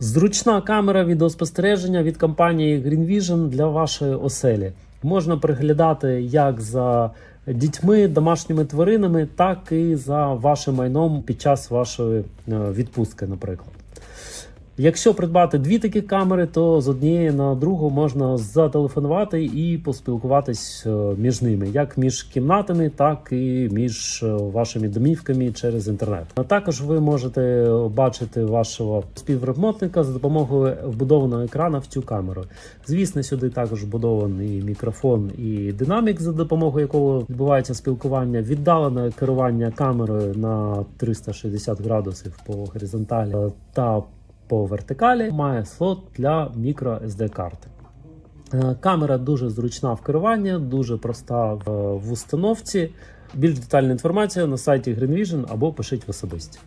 Зручна камера відеоспостереження від компанії GreenVision для вашої оселі. Можна приглядати як за дітьми, домашніми тваринами, так і за вашим майном під час вашої е, відпустки, наприклад. Якщо придбати дві такі камери, то з однієї на другу можна зателефонувати і поспілкуватись е, між ними, як між кімнатами, так і між е, вашими домівками через інтернет. А також ви можете бачити вашого співремонтника за допомогою вбудованого екрана в цю камеру. Звісно, сюди також вбудований мікрофон і динамік, за допомогою якого відбувається спілкування, віддалене керування камерою на 360 градусів по горизонталі е, та по вертикалі має слот для мікро SD карти. Е, Камера дуже зручна в керуванні, дуже проста в, в установці. Більш детальна інформація на сайті GreenVision або пишіть в особисті.